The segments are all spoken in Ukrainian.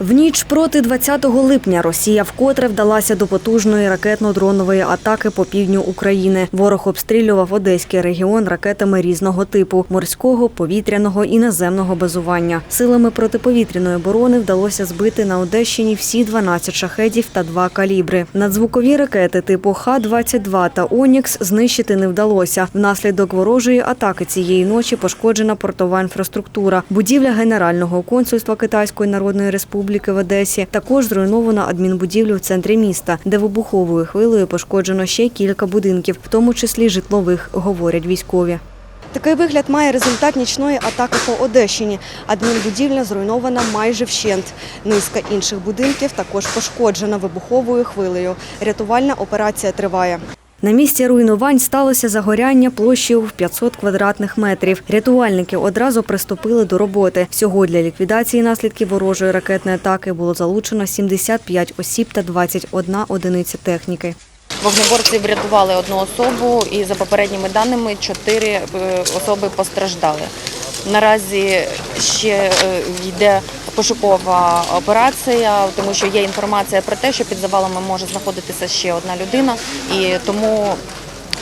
В ніч проти 20 липня Росія вкотре вдалася до потужної ракетно-дронової атаки по півдню України. Ворог обстрілював одеський регіон ракетами різного типу морського, повітряного і наземного базування. Силами протиповітряної оборони вдалося збити на Одещині всі 12 шахедів та два калібри. Надзвукові ракети типу Х-22 та Онікс знищити не вдалося. Внаслідок ворожої атаки цієї ночі пошкоджена портова інфраструктура, будівля Генерального консульства Китайської Народної Республіки в Одесі. Також зруйновано адмінбудівлю в центрі міста, де вибуховою хвилею пошкоджено ще кілька будинків, в тому числі житлових, говорять військові. Такий вигляд має результат нічної атаки по Одещині. Адмінбудівля зруйнована майже вщент. Низка інших будинків також пошкоджена вибуховою хвилею. Рятувальна операція триває. На місці руйнувань сталося загоряння площею в 500 квадратних метрів. Рятувальники одразу приступили до роботи. Всього для ліквідації наслідків ворожої ракетної атаки було залучено 75 осіб та 21 одиниця техніки. Вогнеборці врятували одну особу і за попередніми даними чотири е, особи постраждали. Наразі ще е, йде пошукова операція, тому що є інформація про те, що під завалами може знаходитися ще одна людина, і тому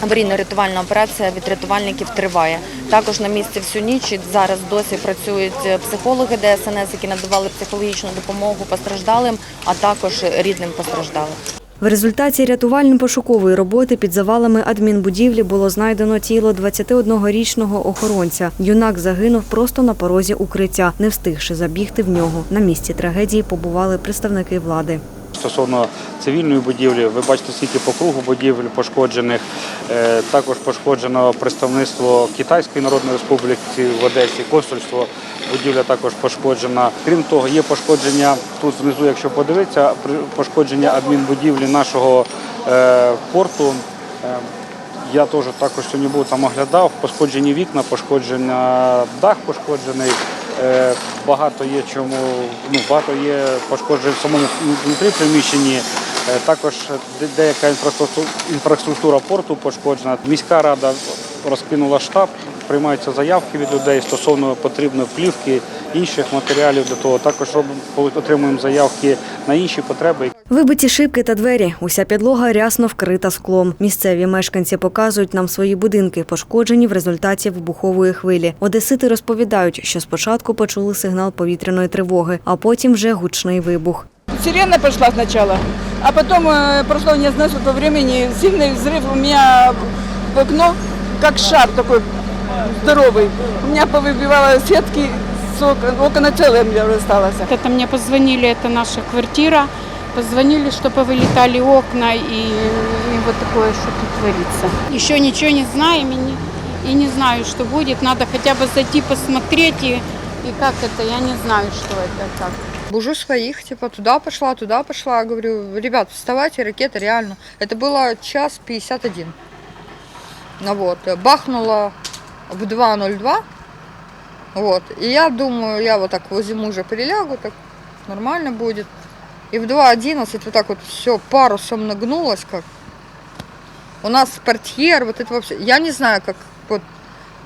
аварійно-рятувальна операція від рятувальників триває. Також на місці всю ніч зараз досі працюють психологи ДСНС, які надавали психологічну допомогу постраждалим, а також рідним постраждалих. В результаті рятувально-пошукової роботи під завалами адмінбудівлі було знайдено тіло 21-річного охоронця. Юнак загинув просто на порозі укриття, не встигши забігти в нього. На місці трагедії побували представники влади. Стосовно цивільної будівлі, ви бачите, скільки по кругу будівель пошкоджених. Е, Також пошкоджено представництво Китайської Народної Республіки в Одесі, консульство. Будівля також пошкоджена. Крім того, є пошкодження тут внизу, якщо подивитися, пошкодження адмінбудівлі нашого е, порту. Е, Я теж також сьогодні був там оглядав. Пошкоджені вікна, пошкоджена дах пошкоджений. Е, Багато є чому, ну багато є пошкоджень в самому внутрі приміщенні. Е, Також деяка інфраструктура порту пошкоджена. Міська рада розкинула штаб, приймаються заявки від людей стосовно потрібної плівки, інших матеріалів До того. Також отримуємо заявки на інші потреби. Вибиті шибки та двері. Уся підлога рясно вкрита склом. Місцеві мешканці показують нам свої будинки, пошкоджені в результаті вибухової хвилі. Одесити розповідають, що спочатку почули сигнал повітряної тривоги, а потім вже гучний вибух. Сирена пошла сначала, а потом э, прошло не знаю сколько времени, сильный взрыв у меня в окно, как шар такой здоровый. У меня повыбивало сетки, с окон, окна целые у меня осталось. Это мне позвонили, это наша квартира. Позвонили, что повылетали окна и, и вот такое, что тут творится. Еще ничего не знаем и не, и не знаю, что будет. Надо хотя бы зайти посмотреть и, и как это, я не знаю, что это, как. Бужу своих, типа, туда пошла, туда пошла. Говорю, ребят, вставайте, ракета реально. Это было час 51. Ну вот, бахнуло в 2.02. Вот, и я думаю, я вот так возле мужа перелягу, так нормально будет. И в 2.11 вот так вот все парусом нагнулось, как у нас портьер, вот это вообще, я не знаю, как вот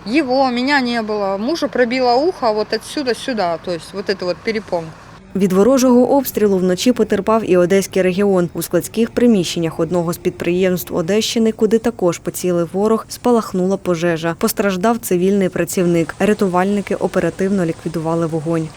его, меня не было, мужа пробило ухо вот отсюда сюда, то есть вот это вот перепонка. Від ворожого обстрілу вночі потерпав і Одеський регіон. У складських приміщеннях одного з підприємств Одещини, куди також поцілив ворог, спалахнула пожежа. Постраждав цивільний працівник. Рятувальники оперативно ліквідували вогонь.